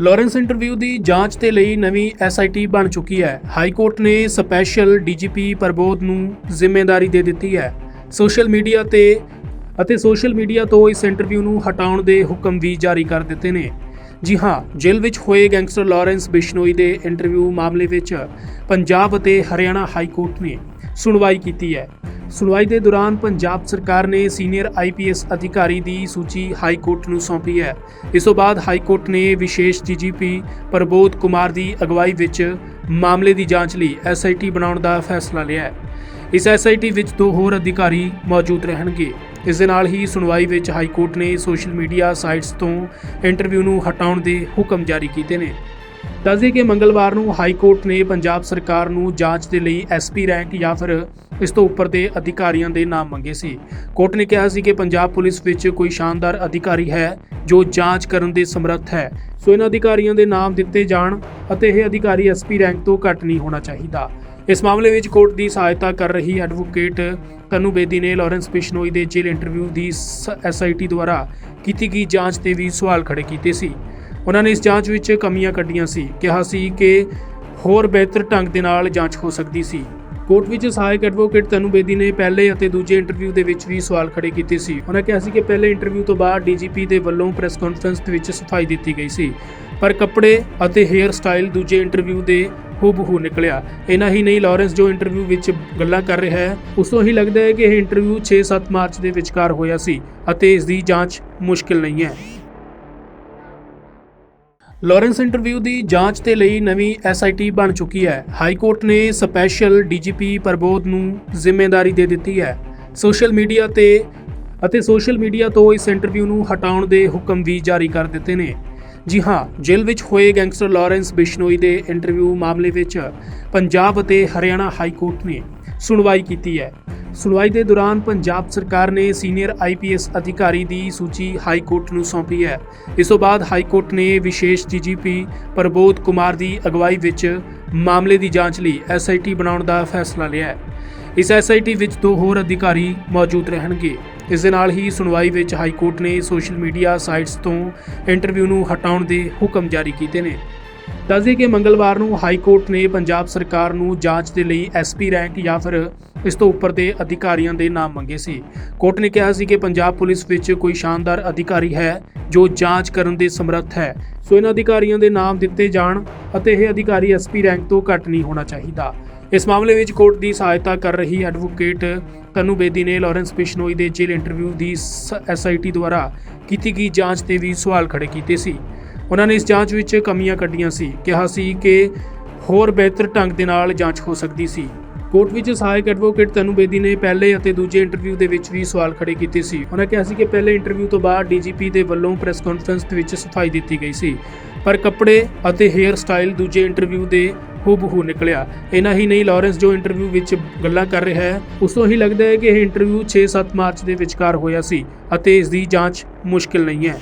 Lawrence interview ਦੀ ਜਾਂਚ ਦੇ ਲਈ ਨਵੀਂ ਐਸਆਈਟੀ ਬਣ ਚੁੱਕੀ ਹੈ। ਹਾਈ ਕੋਰਟ ਨੇ ਸਪੈਸ਼ਲ ਡੀਜੀਪੀ ਪ੍ਰਬੋਧ ਨੂੰ ਜ਼ਿੰਮੇਵਾਰੀ ਦੇ ਦਿੱਤੀ ਹੈ। ਸੋਸ਼ਲ ਮੀਡੀਆ ਤੇ ਅਤੇ ਸੋਸ਼ਲ ਮੀਡੀਆ ਤੋਂ ਇਸ ਇੰਟਰਵਿਊ ਨੂੰ ਹਟਾਉਣ ਦੇ ਹੁਕਮ ਵੀ ਜਾਰੀ ਕਰ ਦਿੱਤੇ ਨੇ। ਜੀ ਹਾਂ, ਜੇਲ੍ਹ ਵਿੱਚ ਹੋਏ ਗੈਂਗਸਟਰ ਲਾਰੈਂਸ ਬਿਸ਼ਨੋਈ ਦੇ ਇੰਟਰਵਿਊ ਮਾਮਲੇ ਵਿੱਚ ਪੰਜਾਬ ਅਤੇ ਹਰਿਆਣਾ ਹਾਈ ਕੋਰਟ ਨੇ ਸੁਣਵਾਈ ਕੀਤੀ ਹੈ। ਸੁਣਵਾਈ ਦੇ ਦੌਰਾਨ ਪੰਜਾਬ ਸਰਕਾਰ ਨੇ ਸੀਨੀਅਰ ਆਈਪੀਐਸ ਅਧਿਕਾਰੀ ਦੀ ਸੂਚੀ ਹਾਈ ਕੋਰਟ ਨੂੰ ਸੌਂਪੀ ਹੈ। ਇਸ ਤੋਂ ਬਾਅਦ ਹਾਈ ਕੋਰਟ ਨੇ ਵਿਸ਼ੇਸ਼ ਡੀਜੀਪੀ ਪ੍ਰਬੋਧ ਕੁਮਾਰ ਦੀ ਅਗਵਾਈ ਵਿੱਚ ਮਾਮਲੇ ਦੀ ਜਾਂਚ ਲਈ ਐਸਆਈਟੀ ਬਣਾਉਣ ਦਾ ਫੈਸਲਾ ਲਿਆ ਹੈ। ਇਸ ਐਸਆਈਟੀ ਵਿੱਚ ਦੋ ਹੋਰ ਅਧਿਕਾਰੀ ਮੌਜੂਦ ਰਹਿਣਗੇ। ਇਸ ਦੇ ਨਾਲ ਹੀ ਸੁਣਵਾਈ ਵਿੱਚ ਹਾਈ ਕੋਰਟ ਨੇ ਸੋਸ਼ਲ ਮੀਡੀਆ ਸਾਈਟਸ ਤੋਂ ਇੰਟਰਵਿਊ ਨੂੰ ਹਟਾਉਣ ਦੇ ਹੁਕਮ ਜਾਰੀ ਕੀਤੇ ਨੇ। ਦੱਸਦੇ ਕਿ ਮੰਗਲਵਾਰ ਨੂੰ ਹਾਈ ਕੋਰਟ ਨੇ ਪੰਜਾਬ ਸਰਕਾਰ ਨੂੰ ਜਾਂਚ ਦੇ ਲਈ ਐਸਪੀ ਰੈਂਕ ਜਾਂ ਫਿਰ ਇਸ ਤੋਂ ਉੱਪਰ ਦੇ ਅਧਿਕਾਰੀਆਂ ਦੇ ਨਾਮ ਮੰਗੇ ਸੀ। ਕੋਰਟ ਨੇ ਕਿਹਾ ਸੀ ਕਿ ਪੰਜਾਬ ਪੁਲਿਸ ਵਿੱਚ ਕੋਈ ਸ਼ਾਨਦਾਰ ਅਧਿਕਾਰੀ ਹੈ ਜੋ ਜਾਂਚ ਕਰਨ ਦੇ ਸਮਰੱਥ ਹੈ। ਸੋ ਇਹਨਾਂ ਅਧਿਕਾਰੀਆਂ ਦੇ ਨਾਮ ਦਿੱਤੇ ਜਾਣ ਅਤੇ ਇਹ ਅਧਿਕਾਰੀ ਐਸਪੀ ਰੈਂਕ ਤੋਂ ਘੱਟ ਨਹੀਂ ਹੋਣਾ ਚਾਹੀਦਾ। ਇਸ ਮਾਮਲੇ ਵਿੱਚ ਕੋਰਟ ਦੀ ਸਹਾਇਤਾ ਕਰ ਰਹੀ ਐਡਵੋਕੇਟ ਤਨੂ ਬੇਦੀ ਨੇ ਲਾਰੈਂਸ ਬਿਸ਼ਨੋਈ ਦੇ ਜੇਲ੍ਹ ਇੰਟਰਵਿਊ ਦੀ ਐਸਆਈਟੀ ਦੁਆਰਾ ਕੀਤੀ ਗਈ ਜਾਂਚ ਤੇ ਵੀ ਸਵਾਲ ਖੜੇ ਕੀਤੇ ਸੀ। ਉਹਨਾਂ ਨੇ ਇਸ ਜਾਂਚ ਵਿੱਚ ਕਮੀਆਂ ਕੱਢੀਆਂ ਸੀ। ਕਿਹਾ ਸੀ ਕਿ ਹੋਰ ਬਿਹਤਰ ਢੰਗ ਦੇ ਨਾਲ ਜਾਂਚ ਹੋ ਸਕਦੀ ਸੀ। ਕੋਰਟ ਵਿੱਚ ਸਹਾਇਕ ਐਡਵੋਕੇਟ ਤਨੂ ਬੇਦੀ ਨੇ ਪਹਿਲੇ ਅਤੇ ਦੂਜੇ ਇੰਟਰਵਿਊ ਦੇ ਵਿੱਚ ਵੀ ਸਵਾਲ ਖੜੇ ਕੀਤੇ ਸੀ। ਉਹਨਾਂ ਕਿਹਾ ਸੀ ਕਿ ਪਹਿਲੇ ਇੰਟਰਵਿਊ ਤੋਂ ਬਾਅਦ ਡੀਜੀਪੀ ਦੇ ਵੱਲੋਂ ਪ੍ਰੈਸ ਕਾਨਫਰੰਸ ਦੇ ਵਿੱਚ ਸਫ਼ਾਈ ਦਿੱਤੀ ਗਈ ਸੀ। ਪਰ ਕੱਪੜੇ ਅਤੇ ਹੇਅਰ ਸਟਾਈਲ ਦੂਜੇ ਇੰਟਰਵਿਊ ਦੇ ਹੂਬਹੂ ਨਿਕਲਿਆ। ਇਨਾ ਹੀ ਨਹੀਂ, ਲਾਰੈਂਸ ਜੋ ਇੰਟਰਵਿਊ ਵਿੱਚ ਗੱਲਾਂ ਕਰ ਰਿਹਾ ਹੈ, ਉਸ ਤੋਂ ਹੀ ਲੱਗਦਾ ਹੈ ਕਿ ਇਹ ਇੰਟਰਵਿਊ 6-7 ਮਾਰਚ ਦੇ ਵਿਚਕਾਰ ਹੋਇਆ ਸੀ ਅਤੇ ਇਸ ਦੀ ਜਾਂਚ ਮੁਸ਼ਕਿਲ ਨਹੀਂ ਹੈ। ਲਾਰੈਂਸ ਇੰਟਰਵਿਊ ਦੀ ਜਾਂਚ ਦੇ ਲਈ ਨਵੀਂ ਐਸਆਈਟੀ ਬਣ ਚੁੱਕੀ ਹੈ। ਹਾਈ ਕੋਰਟ ਨੇ ਸਪੈਸ਼ਲ ਡੀਜੀਪੀ ਪ੍ਰਬੋਧ ਨੂੰ ਜ਼ਿੰਮੇਵਾਰੀ ਦੇ ਦਿੱਤੀ ਹੈ। ਸੋਸ਼ਲ ਮੀਡੀਆ ਤੇ ਅਤੇ ਸੋਸ਼ਲ ਮੀਡੀਆ ਤੋਂ ਇਸ ਇੰਟਰਵਿਊ ਨੂੰ ਹਟਾਉਣ ਦੇ ਹੁਕਮ ਵੀ ਜਾਰੀ ਕਰ ਦਿੱਤੇ ਨੇ। ਜੀ ਹਾਂ, ਜੇਲ੍ਹ ਵਿੱਚ ਹੋਏ ਗੈਂਗਸਟਰ ਲਾਰੈਂਸ ਬਿਸ਼ਨੋਈ ਦੇ ਇੰਟਰਵਿਊ ਮਾਮਲੇ ਵਿੱਚ ਪੰਜਾਬ ਅਤੇ ਹਰਿਆਣਾ ਹਾਈ ਕੋਰਟ ਨੇ ਸੁਣਵਾਈ ਕੀਤੀ ਹੈ। ਸੁਣਵਾਈ ਦੇ ਦੌਰਾਨ ਪੰਜਾਬ ਸਰਕਾਰ ਨੇ ਸੀਨੀਅਰ ਆਈਪੀਐਸ ਅਧਿਕਾਰੀ ਦੀ ਸੂਚੀ ਹਾਈ ਕੋਰਟ ਨੂੰ ਸੌਂਪੀ ਹੈ। ਇਸ ਤੋਂ ਬਾਅਦ ਹਾਈ ਕੋਰਟ ਨੇ ਵਿਸ਼ੇਸ਼ ਡੀਜੀਪੀ ਪ੍ਰਬੋਧ ਕੁਮਾਰ ਦੀ ਅਗਵਾਈ ਵਿੱਚ ਮਾਮਲੇ ਦੀ ਜਾਂਚ ਲਈ ਐਸਆਈਟੀ ਬਣਾਉਣ ਦਾ ਫੈਸਲਾ ਲਿਆ ਹੈ। ਇਸ ਐਸਆਈਟੀ ਵਿੱਚ ਦੋ ਹੋਰ ਅਧਿਕਾਰੀ ਮੌਜੂਦ ਰਹਿਣਗੇ। ਇਸ ਦੇ ਨਾਲ ਹੀ ਸੁਣਵਾਈ ਵਿੱਚ ਹਾਈ ਕੋਰਟ ਨੇ ਸੋਸ਼ਲ ਮੀਡੀਆ ਸਾਈਟਸ ਤੋਂ ਇੰਟਰਵਿਊ ਨੂੰ ਹਟਾਉਣ ਦੇ ਹੁਕਮ ਜਾਰੀ ਕੀਤੇ ਨੇ। ਦੱਸਦੇ ਕਿ ਮੰਗਲਵਾਰ ਨੂੰ ਹਾਈ ਕੋਰਟ ਨੇ ਪੰਜਾਬ ਸਰਕਾਰ ਨੂੰ ਜਾਂਚ ਦੇ ਲਈ ਐਸਪੀ ਰੈਂਕ ਜਾਂ ਫਿਰ ਇਸ ਤੋਂ ਉੱਪਰ ਦੇ ਅਧਿਕਾਰੀਆਂ ਦੇ ਨਾਮ ਮੰਗੇ ਸੀ। ਕੋਰਟ ਨੇ ਕਿਹਾ ਸੀ ਕਿ ਪੰਜਾਬ ਪੁਲਿਸ ਵਿੱਚ ਕੋਈ ਸ਼ਾਨਦਾਰ ਅਧਿਕਾਰੀ ਹੈ ਜੋ ਜਾਂਚ ਕਰਨ ਦੇ ਸਮਰੱਥ ਹੈ। ਸੋ ਇਹਨਾਂ ਅਧਿਕਾਰੀਆਂ ਦੇ ਨਾਮ ਦਿੱਤੇ ਜਾਣ ਅਤੇ ਇਹ ਅਧਿਕਾਰੀ ਐਸਪੀ ਰੈਂਕ ਤੋਂ ਘੱਟ ਨਹੀਂ ਹੋਣਾ ਚਾਹੀਦਾ। ਇਸ ਮਾਮਲੇ ਵਿੱਚ ਕੋਰਟ ਦੀ ਸਹਾਇਤਾ ਕਰ ਰਹੀ ਐਡਵੋਕੇਟ ਤਨੂ ਬੇਦੀ ਨੇ ਲਾਰੈਂਸ ਬਿਸ਼ਨੋਈ ਦੇ ਜੇਲ੍ਹ ਇੰਟਰਵਿਊ ਦੀ ਐਸਆਈਟੀ ਦੁਆਰਾ ਕੀਤੀ ਗਈ ਜਾਂਚ ਤੇ ਵੀ ਸਵਾਲ ਖੜੇ ਕੀਤੇ ਸੀ। ਉਹਨਾਂ ਨੇ ਇਸ ਜਾਂਚ ਵਿੱਚ ਕਮੀਆਂ ਕੱਢੀਆਂ ਸੀ। ਕਿਹਾ ਸੀ ਕਿ ਹੋਰ ਬਿਹਤਰ ਢੰਗ ਦੇ ਨਾਲ ਜਾਂਚ ਹੋ ਸਕਦੀ ਸੀ। ਕੋਰਟ ਵਿੱਚ ਸਹਾਇਕ ਐਡਵੋਕੇਟ ਤਨੂ ਬੇਦੀ ਨੇ ਪਹਿਲੇ ਅਤੇ ਦੂਜੇ ਇੰਟਰਵਿਊ ਦੇ ਵਿੱਚ ਵੀ ਸਵਾਲ ਖੜੇ ਕੀਤੇ ਸੀ। ਉਹਨਾਂ ਕਿਹਾ ਸੀ ਕਿ ਪਹਿਲੇ ਇੰਟਰਵਿਊ ਤੋਂ ਬਾਅਦ ਡੀਜੀਪੀ ਦੇ ਵੱਲੋਂ ਪ੍ਰੈਸ ਕਾਨਫਰੰਸ ਦੇ ਵਿੱਚ ਸਫ਼ਾਈ ਦਿੱਤੀ ਗਈ ਸੀ। ਪਰ ਕੱਪੜੇ ਅਤੇ ਹੇਅਰ ਸਟਾਈਲ ਦੂਜੇ ਇੰਟਰਵਿਊ ਦੇ ਹੂਬਹੂ ਨਿਕਲਿਆ। ਇਨਾ ਹੀ ਨਹੀਂ, ਲਾਰੈਂਸ ਜੋ ਇੰਟਰਵਿਊ ਵਿੱਚ ਗੱਲਾਂ ਕਰ ਰਿਹਾ ਹੈ, ਉਸ ਤੋਂ ਹੀ ਲੱਗਦਾ ਹੈ ਕਿ ਇਹ ਇੰਟਰਵਿਊ 6-7 ਮਾਰਚ ਦੇ ਵਿਚਕਾਰ ਹੋਇਆ ਸੀ ਅਤੇ ਇਸ ਦੀ ਜਾਂਚ ਮੁਸ਼ਕਿਲ ਨਹੀਂ ਹੈ।